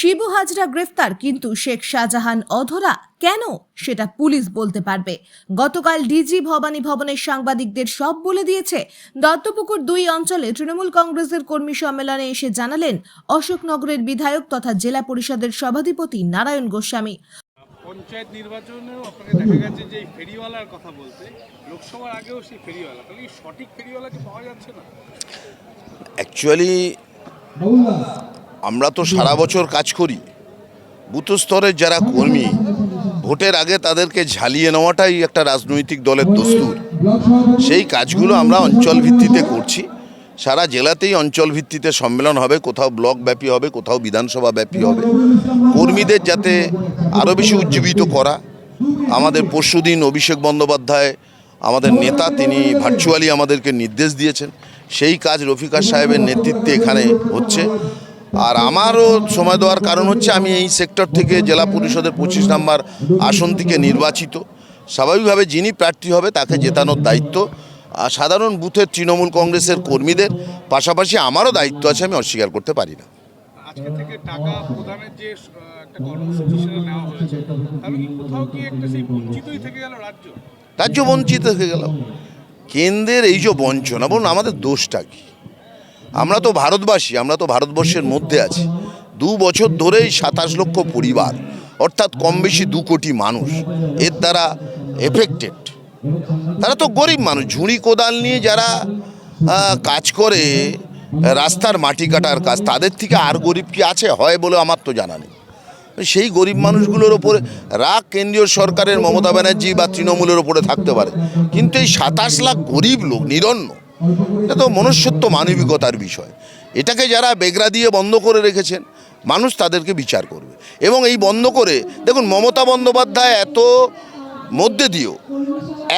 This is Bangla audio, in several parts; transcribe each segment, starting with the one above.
শিবু হাজরা গ্রেফতার কিন্তু শেখ শাহজাহান অধরা কেন? সেটা পুলিশ বলতে পারবে। গতকাল ডিজি ভবানী ভবনের সাংবাদিকদের সব বলে দিয়েছে দত্তপুকুর দুই অঞ্চলে তৃণমূল কংগ্রেসের কর্মী সম্মেলনে এসে জানালেন অশোকনগরের বিধায়ক তথা জেলা পরিষদের সভাধিপতি নারায়ণ গোস্বামী। পঞ্চায়েত নির্বাচনেও আপনাকে দেখা গেছে যে এই ফেরিওয়ালার কথা বলতে লোকসভার আগেও সেই ফেরিওয়ালা তাহলে এই সঠিক ফেরিওয়ালাকে পাওয়া যাচ্ছে না? অ্যাকচুয়ালি আমরা তো সারা বছর কাজ করি। বুথ স্তরের যারা কর্মী, ভোটের আগে তাদেরকে ঝালিয়ে নেওয়াটাই একটা রাজনৈতিক দলের দস্তুর। সেই কাজগুলো আমরা অঞ্চল ভিত্তিতে করছি। সারা জেলাতেই অঞ্চল ভিত্তিতে সম্মেলন হবে, কোথাও ব্লক ব্যাপী হবে, কোথাও বিধানসভা ব্যাপী হবে। কর্মীদের যাতে আরও বেশি উজ্জীবিত করা। আমাদের পরশুদিন অভিষেক বন্দ্যোপাধ্যায়, আমাদের নেতা, তিনি ভার্চুয়ালি আমাদেরকে নির্দেশ দিয়েছেন। সেই কাজ রফিকার সাহেবের নেতৃত্বে এখানে হচ্ছে। আর আমারও সময় দেওয়ার কারণ হচ্ছে আমি এই সেক্টর থেকে জেলা পরিষদের পঁচিশ নম্বর আসন থেকে নির্বাচিত। স্বাভাবিকভাবে যিনি প্রার্থী হবে তাকে জেতানোর দায়িত্ব। আর সাধারণ বুথের তৃণমূল কংগ্রেসের কর্মীদের পাশাপাশি আমারও দায়িত্ব আছে আমি অস্বীকার করতে পারি না। আজকে থেকে টাকা প্রদানের যে একটা কর্মসূচি সেটা নেওয়া হয়েছে তাহলে কি কোথাও কি একটা সেই বঞ্চিতই থেকে গেল রাজ্য? রাজ্য বঞ্চিত হয়ে গেল। কেন্দ্রের এই যে বঞ্চনা বলুন আমাদের দোষটা কি? আমরা তো ভারতবাসী, আমরা তো ভারতবর্ষের মধ্যে আছি। দু বছর ধরেই সাতাশ লক্ষ পরিবার, অর্থাৎ কম বেশি দু কোটি মানুষ, এর দ্বারা এফেক্টেড তারা তো গরিব মানুষ, ঝুড়ি কোদাল নিয়ে যারা কাজ করে, রাস্তার মাটি কাটার কাজ, তাদের থেকে আর গরিব কি আছে? হয় বলে আমার তো জানা নেই। সেই গরিব মানুষগুলোর ওপরে রাগ কেন্দ্রীয় সরকারের মমতা ব্যানার্জি বা তৃণমূলের ওপরে থাকতে পারে। কিন্তু এই সাতাশ লাখ গরিব লোক, নিরন্ন এটা তো মনুষ্যত্ব মানবিকতার বিষয়। এটাকে যারা বেগরা দিয়ে বন্ধ করে রেখেছেন, মানুষ তাদেরকে বিচার করবে। এবং এই বন্ধ করে, দেখুন মমতা বন্দ্যোপাধ্যায় এত মধ্যে দিয়েও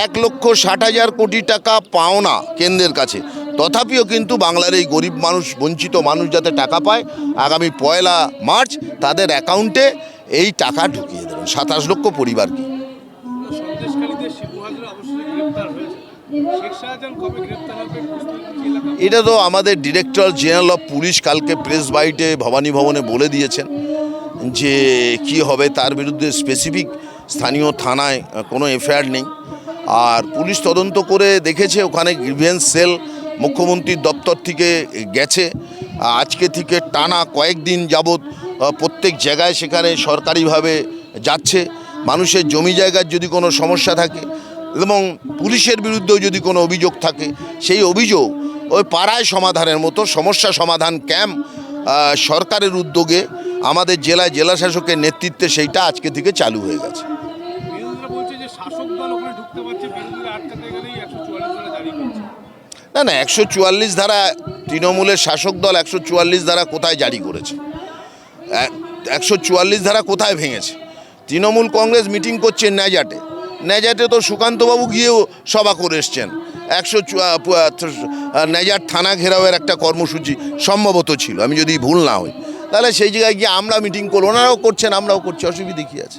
এক লক্ষ ষাট হাজার কোটি টাকা পাওনা কেন্দ্রের কাছে। তথাপিও কিন্তু বাংলার এই গরিব মানুষ, বঞ্চিত মানুষ যাতে টাকা পায়, আগামী পয়লা মার্চ তাদের অ্যাকাউন্টে এই টাকা ঢুকিয়ে দেবেন। সাতাশ লক্ষ পরিবারকে। এটা তো আমাদের ডিরেক্টর জেনারেল অফ পুলিশ কালকে প্রেস বাইটে ভবানী ভবনে বলে দিয়েছেন যে কি হবে তার বিরুদ্ধে স্পেসিফিক স্থানীয় থানায় কোনো এফআইআর নেই। আর পুলিশ তদন্ত করে দেখেছে, ওখানে গ্রিভেন্স সেল মুখ্যমন্ত্রীর দপ্তর থেকে গেছে। আজকে থেকে টানা কয়েকদিন যাবৎ প্রত্যেক জায়গায় সেখানে সরকারিভাবে যাচ্ছে। মানুষের জমি জায়গার যদি কোনো সমস্যা থাকে এবং পুলিশের বিরুদ্ধেও যদি কোনো অভিযোগ থাকে সেই অভিযোগ ওই পাড়ায় সমাধানের মতো সমস্যা সমাধান ক্যাম্প সরকারের উদ্যোগে আমাদের জেলায় জেলা শাসকের নেতৃত্বে সেইটা আজকে থেকে চালু হয়ে গেছে। না না একশো চুয়াল্লিশ ধারা তৃণমূলের শাসক দল একশো চুয়াল্লিশ ধারা কোথায় জারি করেছে? একশো চুয়াল্লিশ ধারা কোথায় ভেঙেছে? তৃণমূল কংগ্রেস মিটিং করছে ন্যাজাটে। ন্যাজাটে তো সুকান্তবাবু গিয়েও সভা করে এসছেন। একশো নেজার থানা ঘেরাওয়ের একটা কর্মসূচি সম্ভবত ছিল, আমি যদি ভুল না হই। তাহলে সেই জায়গায় গিয়ে আমরা মিটিং করব, ওনারাও করছেন, আমরাও করছি, অসুবিধে কী আছে?